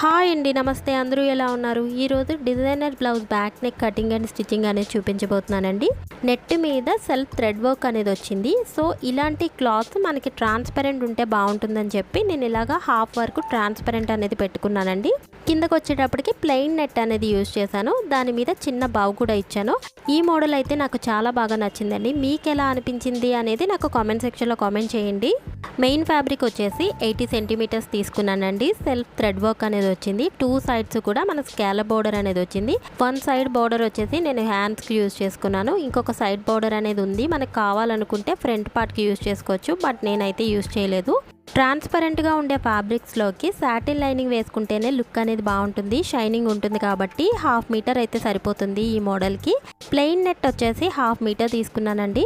Hi అండి నమస్తే. అందరూ ఎలా ఉన్నారు? ఈరోజు designer blouse back neck cutting and stitching అనేది చూపించబోతున్నానండి. నెట్ మీద సెల్ఫ్ థ్రెడ్ వర్క్ అనేది వచ్చింది. సో ఇలాంటి క్లాత్ మనకి ట్రాన్స్పరెంట్ ఉంటే బాగుంటుందని చెప్పి నేను ఇలాగా హాఫ్ వరకు ట్రాన్స్పరెంట్ అనేది పెట్టుకున్నానండి. కిందకు వచ్చేటప్పటికి ప్లెయిన్ నెట్ అనేది యూజ్ చేశాను. దాని మీద చిన్న బావు కూడా ఇచ్చాను. ఈ మోడల్ అయితే నాకు చాలా బాగా నచ్చిందండి. మీకు ఎలా అనిపించింది అనేది నాకు కామెంట్ సెక్షన్లో కామెంట్ చేయండి. మెయిన్ ఫ్యాబ్రిక్ వచ్చేసి ఎయిటీ సెంటీమీటర్స్ తీసుకున్నానండి. సెల్ఫ్ థ్రెడ్ వర్క్ అనేది వచ్చింది. టూ సైడ్స్ కూడా మన స్కాల బోర్డర్ అనేది వచ్చింది. వన్ సైడ్ బోర్డర్ వచ్చేసి నేను హ్యాండ్స్కి యూజ్ చేసుకున్నాను. ఇంకొక సైడ్ బోర్డర్ అనేది ఉంది. మనకు కావాలనుకుంటే ఫ్రంట్ పార్ట్కి యూజ్ చేసుకోవచ్చు. బట్ నేనైతే యూజ్ చేయలేదు. ట్రాన్స్పరెంట్గా ఉండే ఫ్యాబ్రిక్స్లోకి సాటిన్ లైనింగ్ వేసుకుంటేనే లుక్ అనేది బాగుంటుంది. షైనింగ్ ఉంటుంది కాబట్టి హాఫ్ మీటర్ అయితే సరిపోతుంది ఈ మోడల్కి ప్లెయిన్ నెట్ వచ్చేసి హాఫ్ మీటర్ తీసుకున్నానండి.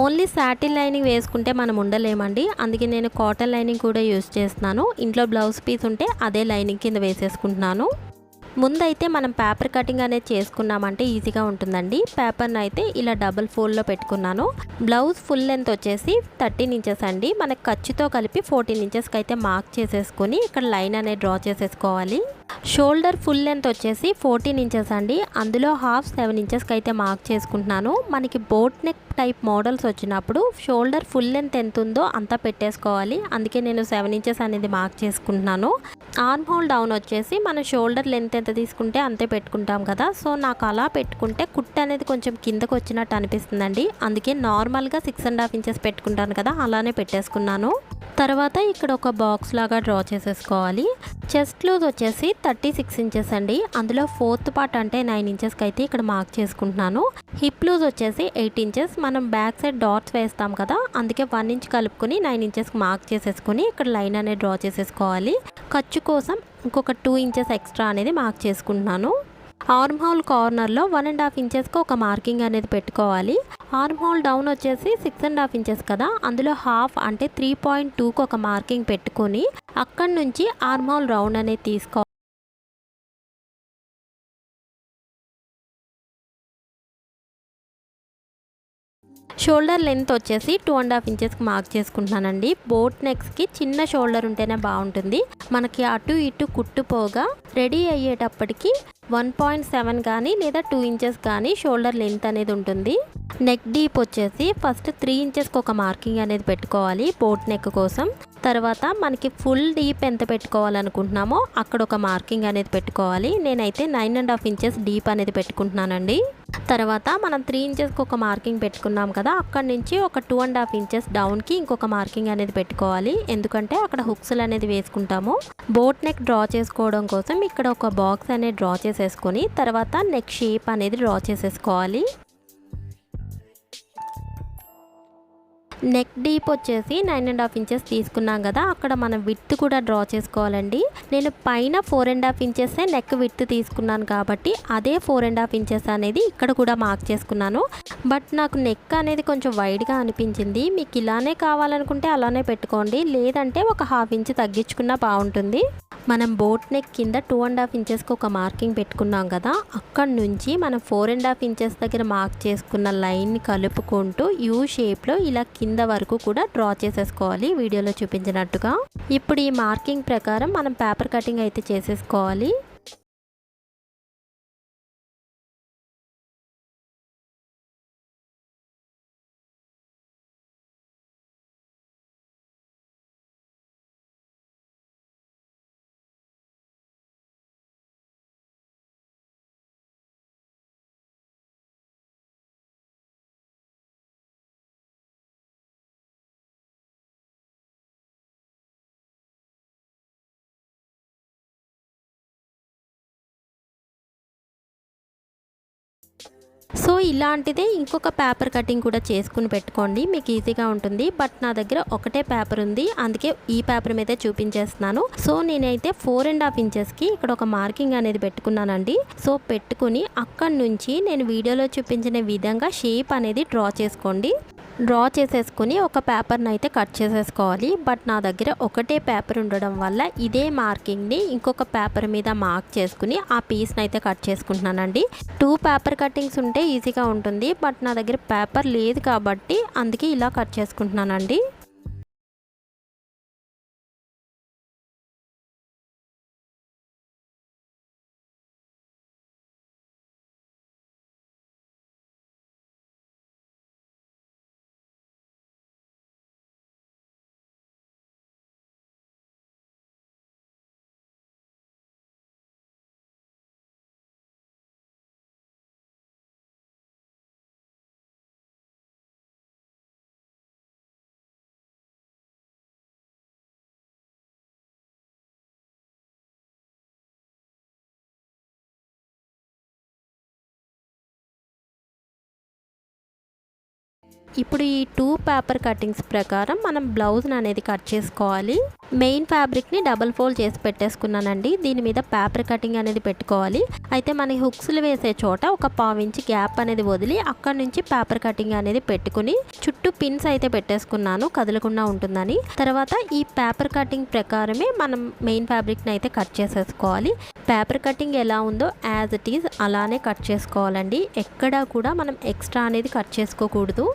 ఓన్లీ సాటిన్ లైనింగ్ వేసుకుంటే మనం ఉండలేమండి. అందుకే నేను కాటన్ లైనింగ్ కూడా యూజ్ చేస్తున్నాను. ఇంట్లో బ్లౌజ్ పీస్ ఉంటే అదే లైనింగ్ కింద వేసేసుకుంటున్నాను. ముందైతే మనం పేపర్ కటింగ్ అనేది చేసుకున్నామంటే ఈజీగా ఉంటుందండి. పేపర్ని అయితే ఇలా డబుల్ ఫోల్డ్లో పెట్టుకున్నాను. బ్లౌజ్ ఫుల్ లెంత్ వచ్చేసి థర్టీన్ ఇంచెస్ అండి. మనకు ఖర్చుతో కలిపి ఫోర్టీన్ ఇంచెస్కి అయితే మార్క్ చేసేసుకొని ఇక్కడ లైన్ అనేది డ్రా చేసేసుకోవాలి. షోల్డర్ ఫుల్ లెంత్ వచ్చేసి ఫోర్టీన్ ఇంచెస్ అండి. అందులో హాఫ్ సెవెన్ ఇంచెస్కి అయితే మార్క్ చేసుకుంటున్నాను. మనకి బోట్ నెక్ టైప్ మోడల్స్ వచ్చినప్పుడు షోల్డర్ ఫుల్ లెంత్ ఎంత ఉందో అంతా పెట్టేసుకోవాలి. అందుకే నేను సెవెన్ ఇంచెస్ అనేది మార్క్ చేసుకుంటున్నాను. ఆర్మ్ హోల్ డౌన్ వచ్చేసి మన షోల్డర్ లెంత్ ఎంత తీసుకుంటే అంతే పెట్టుకుంటాం కదా. సో నాకు అలా పెట్టుకుంటే కుట్ అనేది కొంచెం కిందకు వచ్చినట్టు అనిపిస్తుందండి. అందుకే నార్మల్గా సిక్స్ అండ్ హాఫ్ ఇంచెస్ పెట్టుకుంటాను కదా అలానే పెట్టేసుకున్నాను. తర్వాత ఇక్కడ ఒక బాక్స్ లాగా డ్రా చేసేసుకోవాలి. చెస్ట్ లూజ్ వచ్చేసి థర్టీ సిక్స్ ఇంచెస్ అండి. అందులో ఫోర్త్ పార్ట్ అంటే నైన్ ఇంచెస్కి అయితే ఇక్కడ మార్క్ చేసుకుంటున్నాను. హిప్ లూజ్ వచ్చేసి ఎయిట్ ఇంచెస్. మనం బ్యాక్ సైడ్ డాట్స్ వేస్తాం కదా అందుకే వన్ ఇంచ్ కలుపుకొని నైన్ ఇంచెస్కి మార్క్ చేసేసుకొని ఇక్కడ లైన్ అనేది డ్రా చేసేసుకోవాలి. ఖర్చు కోసం ఇంకొక టూ ఇంచెస్ ఎక్స్ట్రా అనేది మార్క్ చేసుకుంటున్నాను. ఆర్మ్ హోల్ కార్నర్లో వన్ అండ్ హాఫ్ ఇంచెస్కి ఒక మార్కింగ్ అనేది పెట్టుకోవాలి. ఆర్మ్ హోల్ డౌన్ వచ్చేసి సిక్స్ అండ్ హాఫ్ ఇంచెస్ కదా. అందులో హాఫ్ అంటే త్రీ పాయింట్ టూకి ఒక మార్కింగ్ పెట్టుకొని అక్కడి నుంచి ఆర్మ్ హోల్ రౌండ్ అనేది తీసుకోవాలి షోల్డర్ లెంత్ వచ్చేసి టూ అండ్ హాఫ్ ఇంచెస్కి మార్క్ చేసుకుంటున్నానండి. బోట్ నెక్స్కి చిన్న షోల్డర్ ఉంటేనే బాగుంటుంది. మనకి అటు ఇటు కుట్టుపోగా రెడీ అయ్యేటప్పటికి వన్ పాయింట్ సెవెన్ కానీ లేదా టూ ఇంచెస్ కానీ షోల్డర్ లెంత్ అనేది ఉంటుంది. నెక్ డీప్ వచ్చేసి ఫస్ట్ త్రీ ఇంచెస్కి ఒక మార్కింగ్ అనేది పెట్టుకోవాలి బోట్ నెక్ కోసం. తర్వాత మనకి ఫుల్ డీప్ ఎంత పెట్టుకోవాలనుకుంటున్నామో అక్కడ ఒక మార్కింగ్ అనేది పెట్టుకోవాలి. నేనైతే nine and half inches deep అనేది పెట్టుకుంటున్నానండి. తర్వాత మనం త్రీ ఇంచెస్కి ఒక మార్కింగ్ పెట్టుకున్నాం కదా అక్కడ నుంచి ఒక టూ అండ్ హాఫ్ ఇంచెస్ డౌన్కి ఇంకొక మార్కింగ్ అనేది పెట్టుకోవాలి. ఎందుకంటే అక్కడ హుక్స్లు అనేది వేసుకుంటాము. బోట్ నెక్ డ్రా చేసుకోవడం కోసం ఇక్కడ ఒక బాక్స్ అనేది డ్రా చేసేసుకొని తర్వాత నెక్ షేప్ అనేది డ్రా చేసేసుకోవాలి. నెక్ డీప్ వచ్చేసి నైన్ అండ్ హాఫ్ ఇంచెస్ తీసుకున్నాం కదా అక్కడ మనం విత్ కూడా డ్రా చేసుకోవాలండి. నేను పైన four and half inches neck width తీసుకున్నాను కాబట్టి అదే ఫోర్ అండ్ హాఫ్ ఇంచెస్ అనేది ఇక్కడ కూడా మార్క్ చేసుకున్నాను. బట్ నాకు నెక్ అనేది కొంచెం వైడ్గా అనిపించింది. మీకు ఇలానే కావాలనుకుంటే అలానే పెట్టుకోండి. లేదంటే ఒక హాఫ్ ఇంచ్ తగ్గించుకున్నా బాగుంటుంది. మనం బోట్ నెక్ కింద టూ అండ్ హాఫ్ ఇంచెస్కి ఒక మార్కింగ్ పెట్టుకున్నాం కదా అక్కడ నుంచి మనం ఫోర్ అండ్ హాఫ్ ఇంచెస్ దగ్గర మార్క్ చేసుకున్న లైన్ని కలుపుకుంటూ యూ షేప్లో ఇలా కింద వరకు కూడా డ్రా చేసేసుకోవాలి. వీడియోలో చూపించినట్టుగా ఇప్పుడు ఈ మార్కింగ్ ప్రకారం మనం పేపర్ కటింగ్ అయితే చేసేసుకోవాలి. సో ఇలాంటిదే ఇంకొక పేపర్ కటింగ్ కూడా చేసుకుని పెట్టుకోండి మీకు ఈజీగా ఉంటుంది. బట్ నా దగ్గర ఒకటే పేపర్ ఉంది అందుకే ఈ పేపర్ మీద చూపించేస్తున్నాను. సో నేనైతే ఫోర్ అండ్ హాఫ్ ఇంచెస్కి ఇక్కడ ఒక మార్కింగ్ అనేది పెట్టుకున్నానండి. సో పెట్టుకుని అక్కడి నుంచి నేను వీడియోలో చూపించిన విధంగా షేప్ అనేది డ్రా చేసుకోండి. డ్రా చేసేసుకుని ఒక పేపర్ని అయితే కట్ చేసేసుకోవాలి. బట్ నా దగ్గర ఒకటే పేపర్ ఉండడం వల్ల ఇదే మార్కింగ్ని ఇంకొక పేపర్ మీద మార్క్ చేసుకుని ఆ పీస్ని అయితే కట్ చేసుకుంటున్నానండి. టూ పేపర్ కటింగ్స్ ఉంటే ఈజీగా ఉంటుంది. బట్ నా దగ్గర పేపర్ లేదు కాబట్టి అందుకే ఇలా కట్ చేసుకుంటున్నానండి. ఇప్పుడు ఈ టూ పేపర్ కటింగ్స్ ప్రకారం మనం బ్లౌజ్ని అనేది కట్ చేసుకోవాలి. మెయిన్ ఫ్యాబ్రిక్ని డబల్ ఫోల్డ్ చేసి పెట్టేసుకున్నానండి. దీని మీద పేపర్ కటింగ్ అనేది పెట్టుకోవాలి. అయితే మన హుక్స్లు వేసే చోట ఒక పావించి గ్యాప్ అనేది వదిలి అక్కడ నుంచి పేపర్ కటింగ్ అనేది పెట్టుకుని చుట్టూ పిన్స్ అయితే పెట్టేసుకున్నాను. కదలకుండా ఉంటుందని. తర్వాత ఈ పేపర్ కటింగ్ ప్రకారమే మనం మెయిన్ ఫ్యాబ్రిక్ని అయితే కట్ చేసేసుకోవాలి. పేపర్ కటింగ్ ఎలా ఉందో యాజ్ ఇట్ ఈజ్ అలానే కట్ చేసుకోవాలండి. ఎక్కడా కూడా మనం ఎక్స్ట్రా అనేది కట్ చేసుకోకూడదు.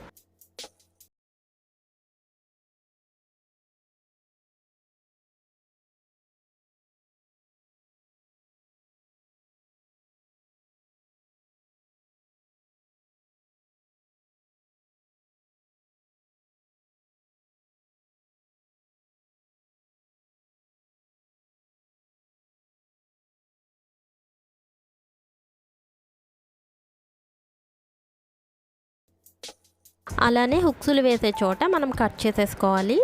అలానే హుక్స్లు వేసే చోట మనం కట్ చేసేసుకోవాలి.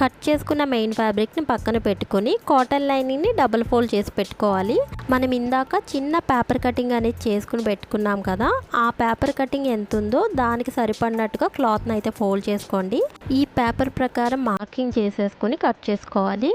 కట్ చేసుకున్న మెయిన్ ఫ్యాబ్రిక్ని పక్కన పెట్టుకొని కాటన్ లైనింగ్ని డబుల్ ఫోల్డ్ చేసి పెట్టుకోవాలి. మనం ఇందాక చిన్న పేపర్ కటింగ్ అనేది చేసుకుని పెట్టుకున్నాం కదా ఆ పేపర్ కటింగ్ ఎంత ఉందో దానికి సరిపడినట్టుగా క్లాత్ని అయితే ఫోల్డ్ చేసుకోండి. ఈ పేపర్ ప్రకారం మార్కింగ్ చేసేసుకొని కట్ చేసుకోవాలి.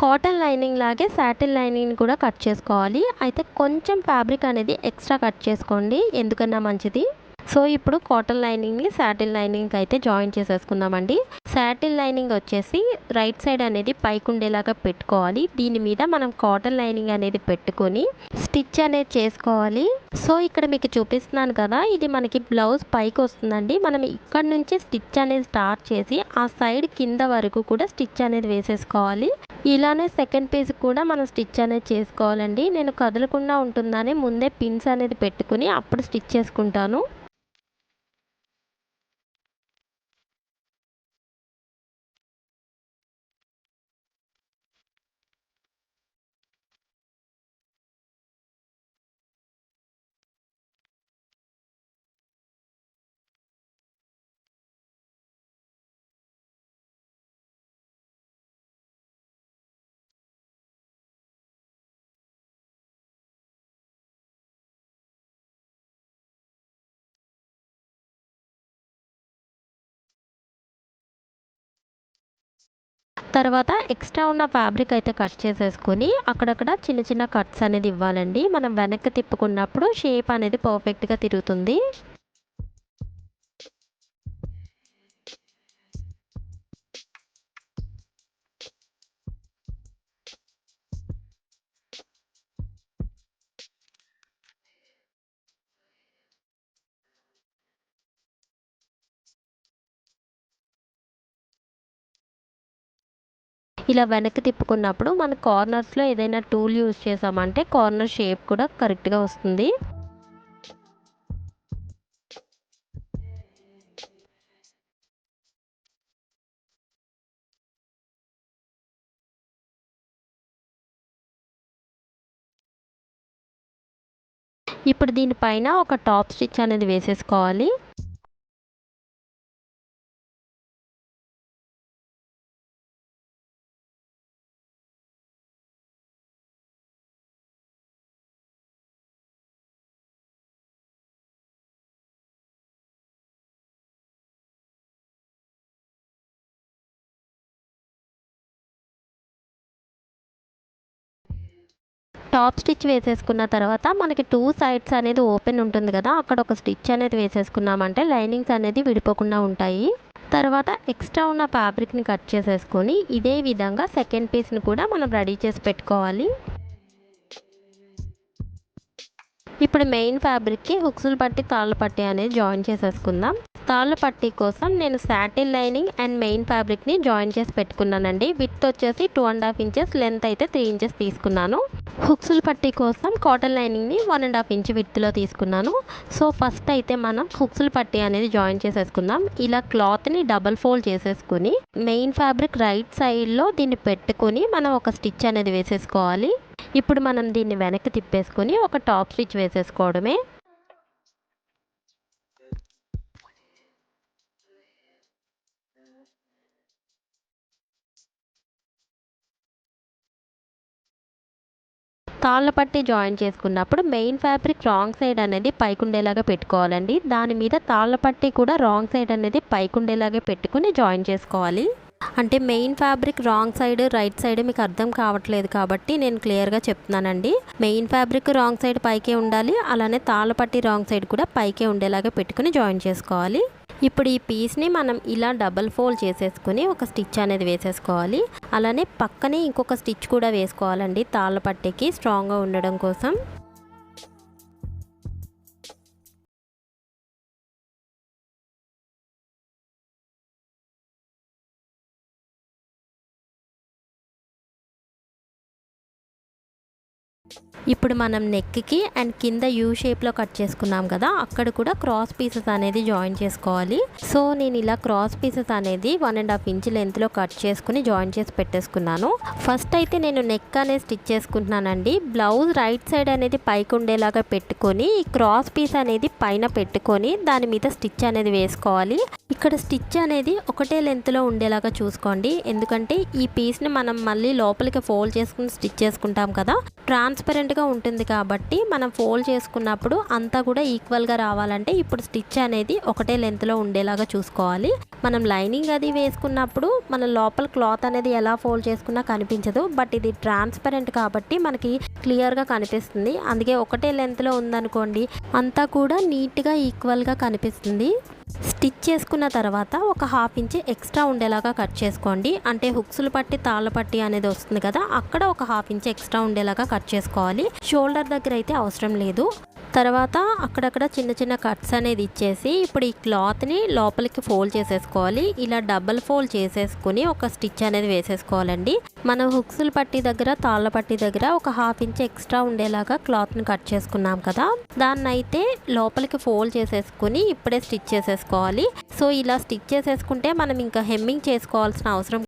కాటన్ లైనింగ్ లాగే శాటిన్ లైనింగ్ కూడా కట్ చేసుకోవాలి. అయితే కొంచెం ఫ్యాబ్రిక్ అనేది ఎక్స్ట్రా కట్ చేసుకోండి. ఎందుకన్నా మంచిది? సో ఇప్పుడు కాటన్ లైనింగ్ని శాటిల్ లైనింగ్ అయితే జాయిన్ చేసేసుకుందామండి. శాటిల్ లైనింగ్ వచ్చేసి రైట్ సైడ్ అనేది పైకి ఉండేలాగా పెట్టుకోవాలి. దీని మీద మనం కాటన్ లైనింగ్ అనేది పెట్టుకొని స్టిచ్ అనేది చేసుకోవాలి. సో ఇక్కడ మీకు చూపిస్తున్నాను కదా ఇది మనకి బ్లౌజ్ పైకి వస్తుందండి. మనం ఇక్కడ నుంచి స్టిచ్ అనేది స్టార్ట్ చేసి ఆ సైడ్ కింద వరకు కూడా స్టిచ్ అనేది వేసేసుకోవాలి. ఇలానే సెకండ్ పేజ్ కూడా మనం స్టిచ్ అనేది చేసుకోవాలండి. నేను కదలకుండా ఉంటుందని ముందే పిన్స్ అనేది పెట్టుకుని అప్పుడు స్టిచ్ చేసుకుంటాను. తర్వాత ఎక్స్ట్రా ఉన్న ఫ్యాబ్రిక్ అయితే కట్ చేసేసుకొని అక్కడక్కడ చిన్న చిన్న కట్స్ అనేది ఇవ్వాలండి. మనం వెనక్కి తిప్పుకున్నప్పుడు షేప్ అనేది పర్ఫెక్ట్గా తిరుగుతుంది. ఇలా వెనక్కి తిప్పుకున్నప్పుడు మన కార్నర్స్లో ఏదైనా టూల్ యూజ్ చేసామంటే కార్నర్ షేప్ కూడా కరెక్ట్గా వస్తుంది. ఇప్పుడు దీనిపైన ఒక టాప్ స్టిచ్ అనేది వేసేసుకోవాలి. టాప్ స్టిచ్ వేసేసుకున్న తర్వాత మనకి టూ సైడ్స్ అనేది ఓపెన్ ఉంటుంది కదా అక్కడ ఒక స్టిచ్ అనేది వేసేసుకున్నామంటే లైనింగ్స్ అనేది విడిపోకుండా ఉంటాయి. తర్వాత ఎక్స్ట్రా ఉన్న ఫ్యాబ్రిక్ని కట్ చేసేసుకొని ఇదే విధంగా సెకండ్ పీస్ని కూడా మనం రెడీ చేసి పెట్టుకోవాలి. ఇప్పుడు మెయిన్ ఫ్యాబ్రిక్కి హుక్స్లు పట్టి తాళ్ళు పట్టి అనేది జాయిన్ చేసేసుకుందాం. తాళ్ళ పట్టీ కోసం నేను శాటిల్ లైనింగ్ అండ్ మెయిన్ ఫ్యాబ్రిక్ని జాయిన్ చేసి పెట్టుకున్నానండి. విత్ వచ్చేసి two and half inches length అయితే త్రీ ఇంచెస్ తీసుకున్నాను. హుక్స్ల పట్టీ కోసం కాటన్ లైనింగ్ని వన్ అండ్ హాఫ్ ఇంచ్ విత్లో తీసుకున్నాను. సో ఫస్ట్ అయితే మనం హుక్స్ల పట్టీ అనేది జాయిన్ చేసేసుకుందాం. ఇలా క్లాత్ని డబల్ ఫోల్డ్ చేసేసుకుని మెయిన్ ఫ్యాబ్రిక్ రైట్ సైడ్లో దీన్ని పెట్టుకొని మనం ఒక స్టిచ్ అనేది వేసేసుకోవాలి. ఇప్పుడు మనం దీన్ని వెనక్కి తిప్పేసుకొని ఒక టాప్ స్టిచ్ వేసేసుకోవడమే. తాళ్ళ పట్టి జాయిన్ చేసుకున్నప్పుడు మెయిన్ ఫ్యాబ్రిక్ రాంగ్ సైడ్ అనేది పైకుండేలాగా పెట్టుకోవాలండి. దాని మీద తాళ్ళ పట్టి కూడా రాంగ్ సైడ్ అనేది పైకుండేలాగా పెట్టుకుని జాయిన్ చేసుకోవాలి. అంటే main fabric wrong side right side మీకు అర్థం కావట్లేదు కాబట్టి నేను క్లియర్గా చెప్తున్నానండి. మెయిన్ ఫ్యాబ్రిక్ రాంగ్ సైడ్ పైకే ఉండాలి. అలానే తాళ్ళ పట్టి రాంగ్ సైడ్ కూడా పైకే ఉండేలాగా పెట్టుకుని జాయిన్ చేసుకోవాలి. ఇప్పుడు ఈ పీస్ని మనం ఇలా డబల్ ఫోల్డ్ చేసేసుకుని ఒక స్టిచ్ అనేది వేసేసుకోవాలి. అలానే పక్కనే ఇంకొక స్టిచ్ కూడా వేసుకోవాలండి తాళ్ళ పట్టికి స్ట్రాంగ్గా ఉండడం కోసం. ఇప్పుడు మనం నెక్కి అండ్ కింద యూ షేప్లో కట్ చేసుకున్నాం కదా అక్కడ కూడా క్రాస్ పీసెస్ అనేది జాయిన్ చేసుకోవాలి. సో నేను ఇలా క్రాస్ పీసెస్ అనేది వన్ అండ్ హాఫ్ ఇంచ్ లెంత్లో కట్ చేసుకుని జాయిన్ చేసి పెట్టేసుకున్నాను. ఫస్ట్ అయితే నేను నెక్ అనేది స్టిచ్ చేసుకుంటున్నానండి. బ్లౌజ్ రైట్ సైడ్ అనేది పైకి ఉండేలాగా పెట్టుకొని ఈ క్రాస్ పీస్ అనేది పైన పెట్టుకొని దాని మీద స్టిచ్ అనేది వేసుకోవాలి. ఇక్కడ స్టిచ్ అనేది ఒకటే లెంత్లో ఉండేలాగా చూసుకోండి. ఎందుకంటే ఈ పీస్ని మనం మళ్ళీ లోపలికి ఫోల్డ్ చేసుకుని స్టిచ్ చేసుకుంటాం కదా. ట్రాన్స్పరెంట్గా ఉంటుంది కాబట్టి మనం ఫోల్డ్ చేసుకున్నప్పుడు అంతా కూడా ఈక్వల్గా రావాలంటే ఇప్పుడు స్టిచ్ అనేది ఒకటే లెంత్లో ఉండేలాగా చూసుకోవాలి. మనం లైనింగ్ అది వేసుకున్నప్పుడు మన లోపల క్లాత్ అనేది ఎలా ఫోల్డ్ చేసుకున్నా కనిపించదు. బట్ ఇది ట్రాన్స్పరెంట్ కాబట్టి మనకి క్లియర్గా కనిపిస్తుంది. అందుకే ఒకటే లెంత్లో ఉందనుకోండి అంతా కూడా నీట్గా ఈక్వల్గా కనిపిస్తుంది. స్టిచ్ చేసుకున్న తర్వాత ఒక హాఫ్ ఇంచ్ ఎక్స్ట్రా ఉండేలాగా కట్ చేసుకోండి. అంటే హుక్స్లు పట్టి తాళ్ళ పట్టి అనేది వస్తుంది కదా అక్కడ ఒక హాఫ్ ఇంచ్ ఎక్స్ట్రా ఉండేలాగా కట్ చేసుకోవాలి. షోల్డర్ దగ్గర అయితే అవసరం లేదు. తర్వాత అక్కడక్కడ చిన్న చిన్న కట్స్ అనేది ఇచ్చేసి ఇప్పుడు ఈ క్లాత్ని లోపలికి ఫోల్డ్ చేసేసుకోవాలి. ఇలా డబల్ ఫోల్డ్ చేసేసుకుని ఒక స్టిచ్ అనేది వేసేసుకోవాలండి. మనం హుక్స్లు పట్టి దగ్గర తాళ్ళ పట్టి దగ్గర ఒక హాఫ్ ఇంచ్ ఎక్స్ట్రా ఉండేలాగా క్లాత్ని కట్ చేసుకున్నాం కదా. దాన్ని అయితే లోపలికి ఫోల్డ్ చేసేసుకుని ఇప్పుడే స్టిచ్ చేసేసుకోవాలి. సో ఇలా స్టిచ్ చేసేసుకుంటే మనం ఇంకా హెమ్మింగ్ చేసుకోవాల్సిన అవసరం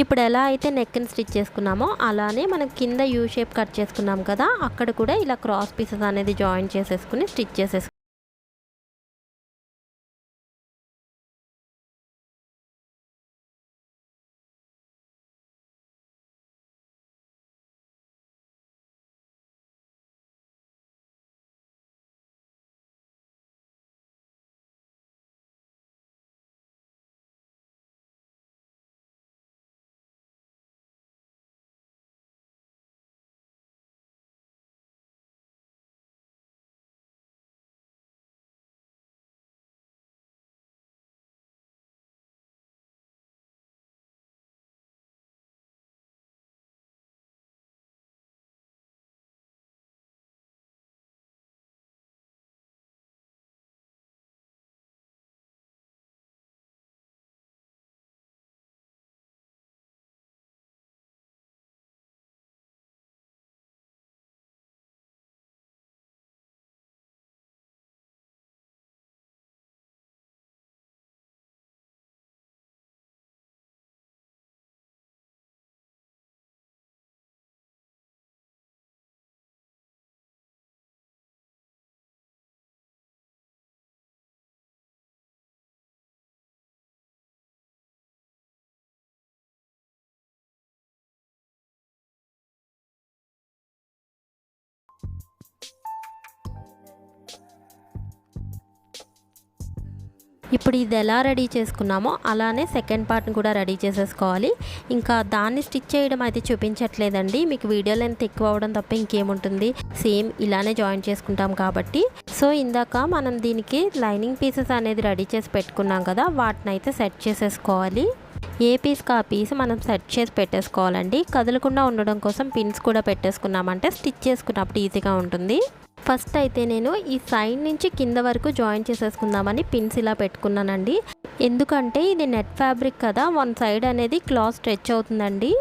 ఇప్పుడు ఎలా అయితే నెక్ని స్టిచ్ చేసుకున్నామో అలానే మనం కింద యూ షేప్ కట్ చేసుకున్నాం కదా అక్కడ కూడా ఇలా క్రాస్ పీసెస్ అనేది జాయిన్ చేసేసుకుని స్టిచ్ చేసేసుకున్నాం. ఇప్పుడు ఇది ఎలా రెడీ చేసుకున్నామో అలానే సెకండ్ పార్ట్ని కూడా రెడీ చేసేసుకోవాలి. ఇంకా దాన్ని స్టిచ్ చేయడం అయితే చూపించట్లేదండి. మీకు వీడియో లెంత్ ఎక్కువ అవడం తప్ప ఇంకేముంటుంది. సేమ్ ఇలానే జాయిన్ చేసుకుంటాం కాబట్టి. సో ఇందాక మనం దీనికి లైనింగ్ పీసెస్ అనేది రెడీ చేసి పెట్టుకున్నాం కదా వాటిని అయితే సెట్ చేసేసుకోవాలి. ఏ పీస్కి ఆ పీస్ మనం సెట్ చేసి పెట్టేసుకోవాలండి. కదలకుండా ఉండడం కోసం పిన్స్ కూడా పెట్టేసుకున్నామంటే స్టిచ్ చేసుకున్నప్పుడు ఈజీగా ఉంటుంది. ఫస్ట్ అయితే నేను ఈ సైడ్ నుంచి కింద వరకు జాయిన్ చేసేసుకుందామని పిన్స్ ఇలా పెట్టుకున్నానండి. ఎందుకంటే ఇది నెట్ ఫ్యాబ్రిక్ కదా వన్ సైడ్ అనేది క్లాత్ స్ట్రెచ్ అవుతుందండి.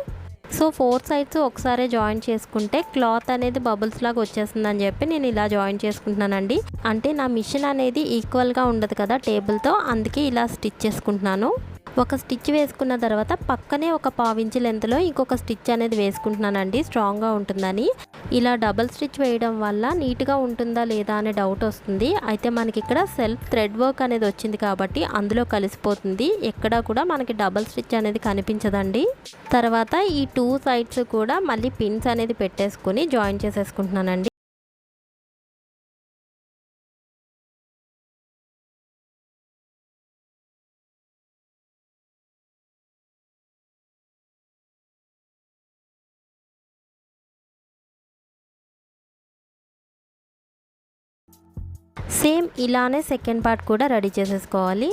సో ఫోర్ సైడ్స్ ఒకసారి జాయిన్ చేసుకుంటే క్లాత్ అనేది బబుల్స్ లాగా వచ్చేస్తుందని చెప్పి నేను ఇలా జాయిన్ చేసుకుంటున్నానండి. అంటే నా మిషన్ అనేది ఈక్వల్గా ఉండదు కదా టేబుల్తో అందుకే ఇలా స్టిచ్ చేసుకుంటున్నాను. ఒక స్టిచ్ వేసుకున్న తర్వాత పక్కనే ఒక పావించి లెంత్లో ఇంకొక స్టిచ్ అనేది వేసుకుంటున్నానండి స్ట్రాంగ్గా ఉంటుందని. ఇలా డబల్ స్టిచ్ వేయడం వల్ల నీట్గా ఉంటుందా లేదా అనే డౌట్ వస్తుంది. అయితే మనకి ఇక్కడ సెల్ఫ్ థ్రెడ్ వర్క్ అనేది వచ్చింది కాబట్టి అందులో కలిసిపోతుంది. ఎక్కడా కూడా మనకి డబల్ స్టిచ్ అనేది కనిపించదండి. తర్వాత ఈ టూ సైడ్స్ కూడా మళ్ళీ పిన్స్ అనేది పెట్టేసుకుని జాయిన్ చేసేసుకుంటున్నానండి. సేమ్ ఇలానే సెకండ్ పార్ట్ కూడా రెడీ చేసేసుకోవాలి.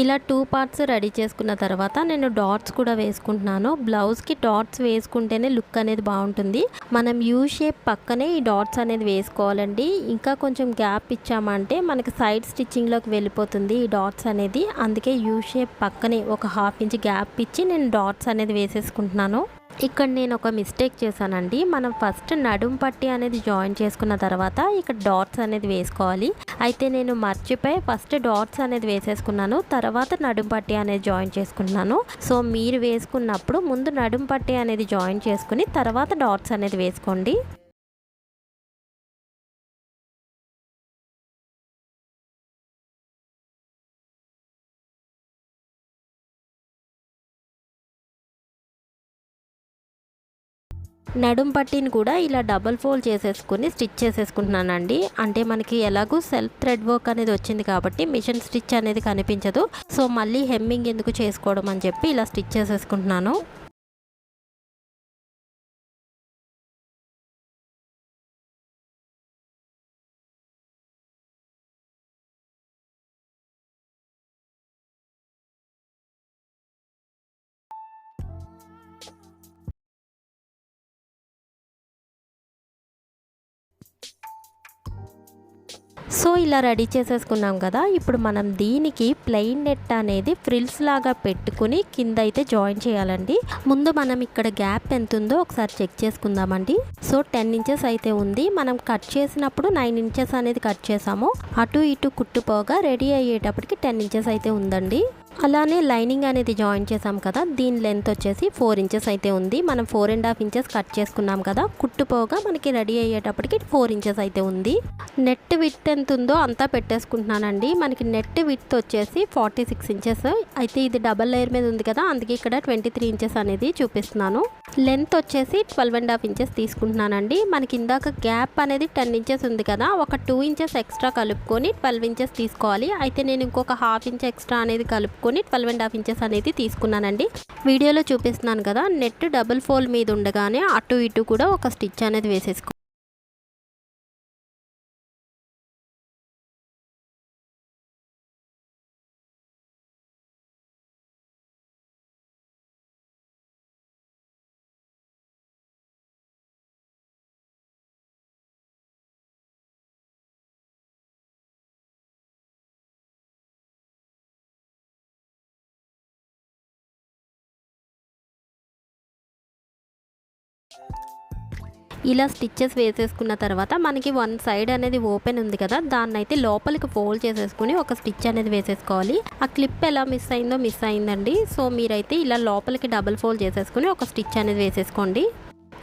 ఇలా టూ పార్ట్స్ రెడీ చేసుకున్న తర్వాత నేను డాట్స్ కూడా వేసుకుంటున్నాను. బ్లౌజ్కి డాట్స్ వేసుకుంటేనే లుక్ అనేది బాగుంటుంది. మనం యూ షేప్ పక్కనే ఈ డాట్స్ అనేది వేసుకోవాలండి. ఇంకా కొంచెం గ్యాప్ ఇచ్చామంటే మనకి సైడ్ స్టిచ్చింగ్లోకి వెళ్ళిపోతుంది ఈ డాట్స్ అనేది. అందుకే యూ షేప్ పక్కనే ఒక హాఫ్ ఇంచ్ గ్యాప్ ఇచ్చి నేను డాట్స్ అనేది వేసేసుకుంటున్నాను. ఇక్కడ నేను ఒక మిస్టేక్ చేశానండి. మనం ఫస్ట్ నడుం పట్టి అనేది జాయిన్ చేసుకున్న తర్వాత ఇక్కడ డాట్స్ అనేది వేసుకోవాలి. అయితే నేను మర్చిపోయి ఫస్ట్ డాట్స్ అనేది వేసేసుకున్నాను. తర్వాత నడుం పట్టి అనేది జాయిన్ చేసుకున్నాను. సో మీరు వేసుకున్నప్పుడు ముందు నడుం పట్టి అనేది జాయిన్ చేసుకుని తర్వాత డాట్స్ అనేది వేసుకోండి. నడుం పట్టిని కూడా ఇలా డబల్ ఫోల్డ్ చేసేసుకుని స్టిచ్ చేసేసుకుంటున్నానండి. అంటే మనకి ఎలాగో సెల్ఫ్ థ్రెడ్ వర్క్ అనేది వచ్చింది కాబట్టి మిషన్ స్టిచ్ అనేది కనిపించదు. సో మళ్ళీ హెమ్మింగ్ ఎందుకు చేసుకోవడం అని చెప్పి ఇలా స్టిచ్ చేసేసుకుంటున్నాను. సో ఇలా రెడీ చేసేసుకున్నాం కదా. ఇప్పుడు మనం దీనికి ప్లెయిన్ నెట్ అనేది ఫ్రిల్స్ లాగా పెట్టుకుని కింద అయితే జాయిన్ చేయాలండి. ముందు మనం ఇక్కడ గ్యాప్ ఎంత ఉందో ఒకసారి చెక్ చేసుకుందామండి. సో టెన్ ఇంచెస్ అయితే ఉంది. మనం కట్ చేసినప్పుడు నైన్ ఇంచెస్ అనేది కట్ చేసాము. అటు ఇటు కుట్టుపోగా రెడీ అయ్యేటప్పటికి టెన్ ఇంచెస్ అయితే ఉందండి. అలానే లైనింగ్ అనేది జాయిన్ చేసాం కదా దీని లెంత్ వచ్చేసి ఫోర్ ఇంచెస్ అయితే ఉంది. మనం four and half inches cut చేసుకున్నాం కదా కుట్టుపోగా మనకి రెడీ అయ్యేటప్పటికి ఫోర్ ఇంచెస్ అయితే ఉంది. నెట్ విత్ ఎంత ఉందో అంతా పెట్టేసుకుంటున్నానండి. మనకి నెట్ విత్ వచ్చేసి ఫార్టీ సిక్స్ ఇంచెస్. అయితే ఇది డబల్ లేయర్ మీద ఉంది కదా అందుకే ఇక్కడ ట్వంటీ త్రీ ఇంచెస్ అనేది చూపిస్తున్నాను. లెంత్ వచ్చేసి ట్వెల్వ్ అండ్ హాఫ్ ఇంచెస్ తీసుకుంటున్నానండి. మనకి ఇందాక గ్యాప్ అనేది టెన్ ఇంచెస్ ఉంది కదా ఒక టూ ఇంచెస్ ఎక్స్ట్రా కలుపుకొని ట్వెల్వ్ ఇంచెస్ తీసుకోవాలి. అయితే నేను ఇంకొక హాఫ్ ఇంచ్ ఎక్స్ట్రా అనేది కలుపుకొని ట్వెల్వ్ అండ్ హాఫ్ ఇంచెస్ అనేది తీసుకున్నానండి. వీడియోలో చూపిస్తున్నాను కదా నెట్ డబుల్ ఫోల్ మీద ఉండగానే అటు ఇటు కూడా ఒక స్టిచ్ అనేది వేసేసుకో ఇలా స్టిచ్చెస్ వేసేసుకున్న తర్వాత మనకి వన్ సైడ్ అనేది ఓపెన్ ఉంది కదా దాన్ని అయితే లోపలికి ఫోల్డ్ చేసేసుకుని ఒక స్టిచ్ అనేది వేసేసుకోవాలి. ఆ క్లిప్ ఎలా మిస్ అయిందో మిస్ అయిందండి. సో మీరైతే ఇలా లోపలికి డబుల్ ఫోల్డ్ చేసేసుకుని ఒక స్టిచ్ అనేది వేసేసుకోండి.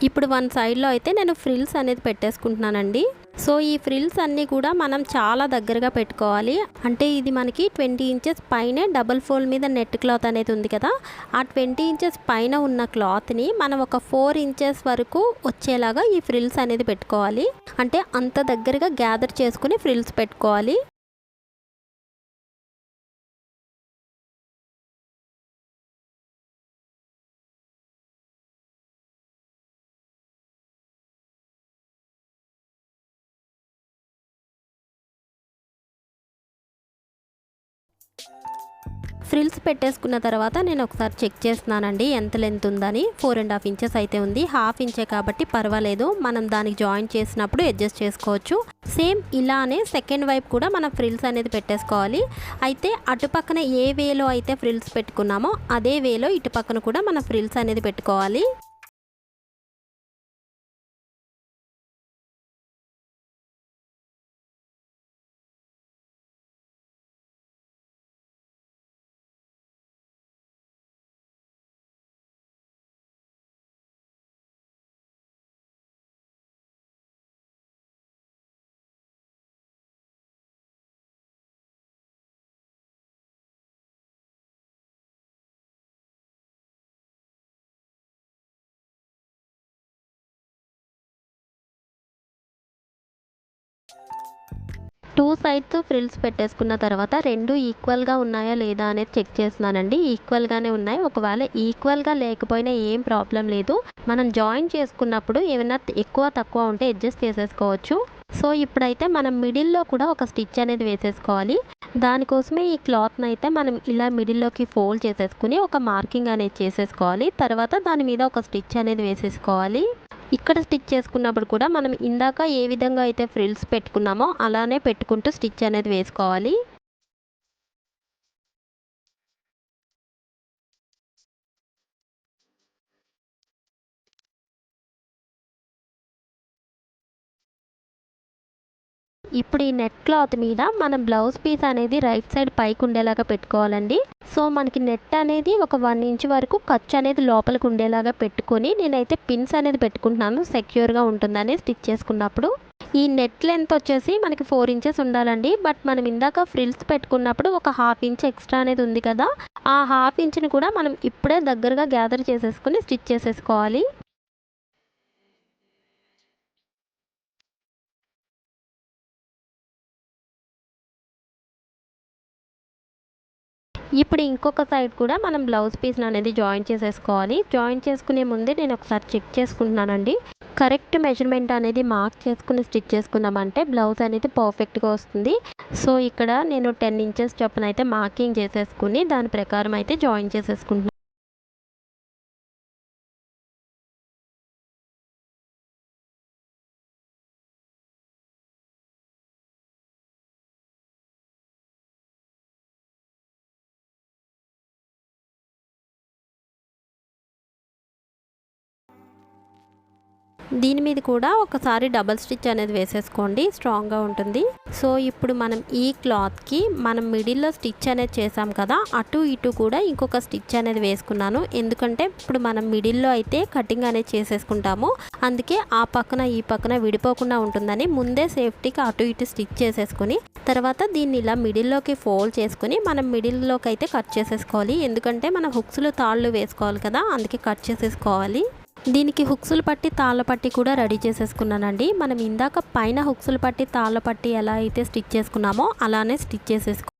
ఇప్పుడు వన్ సైడ్లో అయితే నేను ఫ్రిల్స్ అనేది పెట్టేసుకుంటున్నానండి. సో ఈ ఫ్రిల్స్ అన్నీ కూడా మనం చాలా దగ్గరగా పెట్టుకోవాలి. అంటే ఇది మనకి ట్వంటీ ఇంచెస్ పైనే డబల్ ఫోల్డ్ మీద నెట్ క్లాత్ అనేది ఉంది కదా. ఆ ట్వంటీ ఇంచెస్ పైన ఉన్న క్లాత్ని మనం ఒక ఫోర్ ఇంచెస్ వరకు వచ్చేలాగా ఈ ఫ్రిల్స్ అనేది పెట్టుకోవాలి. అంటే అంత దగ్గరగా గ్యాదర్ చేసుకుని ఫ్రిల్స్ పెట్టుకోవాలి. ఫ్రిల్స్ పెట్టేసుకున్న తర్వాత నేను ఒకసారి చెక్ చేస్తున్నానండి ఎంత లెంత్ ఉందని. ఫోర్ అండ్ హాఫ్ ఇంచెస్ అయితే ఉంది. హాఫ్ ఇంచే కాబట్టి పర్వాలేదు. మనం దానికి జాయిన్ చేసినప్పుడు అడ్జస్ట్ చేసుకోవచ్చు. సేమ్ ఇలానే సెకండ్ వైపు కూడా మనం ఫ్రిల్స్ అనేది పెట్టేసుకోవాలి. అయితే అటుపక్కన ఏ వేలో అయితే ఫ్రిల్స్ పెట్టుకున్నామో అదే వేలో ఇటు పక్కన కూడా మనం ఫ్రిల్స్ అనేది పెట్టుకోవాలి. టూ సైడ్స్ ఫ్రిల్స్ పెట్టేసుకున్న తర్వాత రెండు ఈక్వల్గా ఉన్నాయా లేదా అనేది చెక్ చేస్తున్నానండి. ఈక్వల్గానే ఉన్నాయి. ఒకవేళ ఈక్వల్గా లేకపోయినా ఏం ప్రాబ్లం లేదు. మనం జాయిన్ చేసుకున్నప్పుడు ఏమైనా ఎక్కువ తక్కువ ఉంటే అడ్జస్ట్ చేసేసుకోవచ్చు. సో ఇప్పుడైతే మనం మిడిల్లో కూడా ఒక స్టిచ్ అనేది వేసేసుకోవాలి. దానికోసమే ఈ క్లాత్ని అయితే మనం ఇలా మిడిల్లోకి ఫోల్డ్ చేసేసుకుని ఒక మార్కింగ్ అనేది చేసేసుకోవాలి. తర్వాత దాని మీద ఒక స్టిచ్ అనేది వేసేసుకోవాలి. ఇక్కడ స్టిచ్ చేసుకున్నప్పుడు కూడా మనం ఇందాక ఏ విధంగా అయితే ఫ్రిల్స్ పెట్టుకున్నామో అలానే పెట్టుకుంటూ స్టిచ్ అనేది వేసుకోవాలి. ఇప్పుడు ఈ నెట్ క్లాత్ మీద మనం బ్లౌజ్ పీస్ అనేది రైట్ సైడ్ పైకి ఉండేలాగా పెట్టుకోవాలండి. సో మనకి నెట్ అనేది ఒక వన్ ఇంచ్ వరకు ఖర్చు అనేది లోపలికి ఉండేలాగా పెట్టుకొని నేనైతే పిన్స్ అనేది పెట్టుకుంటున్నాను. సెక్యూర్గా ఉంటుందని స్టిచ్ చేసుకున్నప్పుడు. ఈ నెట్ లెంత్ వచ్చేసి మనకి ఫోర్ ఇంచెస్ ఉండాలండి. బట్ మనం ఇందాక ఫ్రిల్స్ పెట్టుకున్నప్పుడు ఒక హాఫ్ ఇంచ్ ఎక్స్ట్రా అనేది ఉంది కదా. ఆ హాఫ్ ఇంచ్ని కూడా మనం ఇప్పుడే దగ్గరగా గ్యాదర్ చేసేసుకొని స్టిచ్ చేసేసుకోవాలి. ఇప్పుడు ఇంకొక సైడ్ కూడా మనం బ్లౌజ్ పీస్ అనేది జాయిన్ చేసేసుకోవాలి. జాయిన్ చేసుకునే ముందే నేను ఒకసారి చెక్ చేసుకుంటున్నానండి. కరెక్ట్ మెజర్మెంట్ అనేది మార్క్ చేసుకుని స్టిచ్ చేసుకున్నామంటే బ్లౌజ్ అనేది పర్ఫెక్ట్గా వస్తుంది. సో ఇక్కడ నేను టెన్ ఇంచెస్ చొప్పున అయితే మార్కింగ్ చేసేసుకుని దాని ప్రకారం అయితే జాయిన్ చేసేసుకుంటున్నాను. దీని మీద కూడా ఒకసారి డబల్ స్టిచ్ అనేది వేసేసుకోండి. స్ట్రాంగ్గా ఉంటుంది. సో ఇప్పుడు మనం ఈ క్లాత్కి మనం మిడిల్లో స్టిచ్ అనేది చేసాం కదా అటు ఇటు కూడా ఇంకొక స్టిచ్ అనేది వేసుకున్నాను. ఎందుకంటే ఇప్పుడు మనం మిడిల్లో అయితే కటింగ్ అనేది చేసేసుకుంటాము. అందుకే ఆ పక్కన ఈ పక్కన విడిపోకుండా ఉంటుందని ముందే సేఫ్టీకి అటు ఇటు స్టిచ్ చేసేసుకుని తర్వాత దీన్ని ఇలా మిడిల్లోకి ఫోల్డ్ చేసుకుని మనం మిడిల్లోకి అయితే కట్ చేసేసుకోవాలి. ఎందుకంటే మనం హుక్స్లు తాళ్ళు వేసుకోవాలి కదా అందుకే కట్ చేసేసుకోవాలి. దీనికి హుక్సులు పట్టి తాళ్ళ పట్టి కూడా రెడీ చేసేసుకున్నానండి. మనం ఇందాక పైన హుక్సులు పట్టి తాళ్ళ పట్టి ఎలా అయితే స్టిచ్ చేసుకున్నామో అలానే స్టిచ్ చేసేసుకు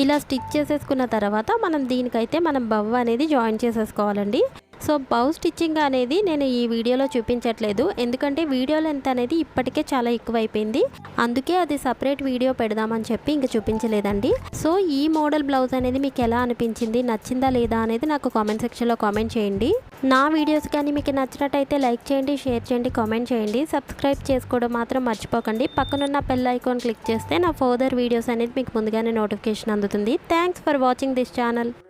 ఇలా స్టిచ్ చేసేసుకున్న తర్వాత మనం దీనికైతే మనం బవ్ అనేది జాయిన్ చేసేసుకోవాలండి. సో బౌ స్టిచ్చింగ్ అనేది నేను ఈ వీడియోలో చూపించట్లేదు. ఎందుకంటే వీడియో లెంత్ అనేది ఇప్పటికే చాలా ఎక్కువైపోయింది. అందుకే అది సపరేట్ వీడియో పెడదామని చెప్పి ఇంక చూపించలేదండి. సో ఈ మోడల్ బ్లౌజ్ అనేది మీకు ఎలా అనిపించింది? నచ్చిందా లేదా అనేది నాకు కామెంట్ సెక్షన్లో కామెంట్ చేయండి. నా వీడియోస్ కానీ మీకు నచ్చినట్టయితే లైక్ చేయండి షేర్ చేయండి కామెంట్ చేయండి. సబ్స్క్రైబ్ చేసుకోవడం మాత్రం మర్చిపోకండి. పక్కనున్న బెల్ ఐకాన్ క్లిక్ చేస్తే నా ఫర్దర్ వీడియోస్ అనేది మీకు ముందుగానే నోటిఫికేషన్ అందుతుంది. Thanks for watching this channel.